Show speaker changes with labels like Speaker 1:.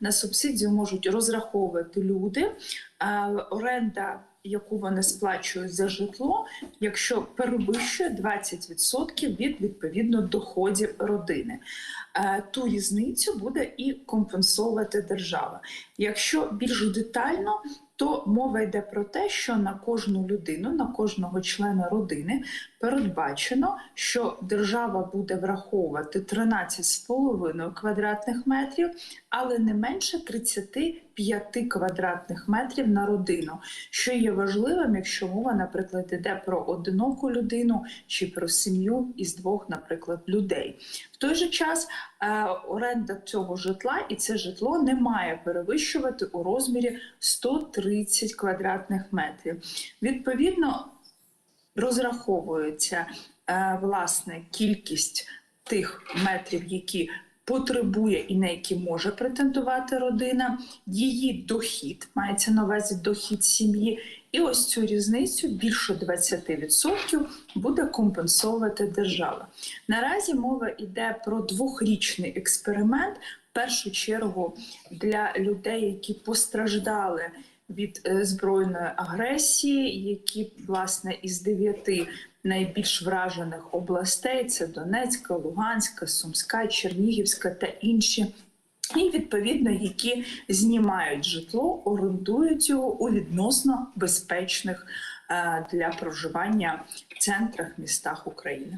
Speaker 1: На субсидію можуть розраховувати люди. Оренда, яку вони сплачують за житло, якщо перевищує 20% від відповідно доходів родини. Е, Ту різницю буде і компенсовувати держава. Якщо більш детально, то мова йде про те, що на кожну людину, на кожного члена родини передбачено, що держава буде враховувати 13,5 квадратних метрів, але не менше 35 квадратних метрів на родину, що є важливим, якщо мова, наприклад, йде про одиноку людину чи про сім'ю із двох, наприклад, людей. В той же час е, оренда цього житла і це житло не має перевищувати у розмірі 130 квадратних метрів. Відповідно, розраховується е, власне кількість тих метрів, які потребує і на які може претендувати родина, її дохід мається на увазі дохід сім'ї. І ось цю різницю більше 20% буде компенсовувати держава. Наразі мова йде про двохрічний експеримент. В першу чергу для людей, які постраждали від е, збройної агресії, які власне із дев'яти найбільш вражених областей це Донецька, Луганська, Сумська, Чернігівська та інші. І відповідно, які знімають житло, орендують його у відносно безпечних е, для проживання центрах, містах України.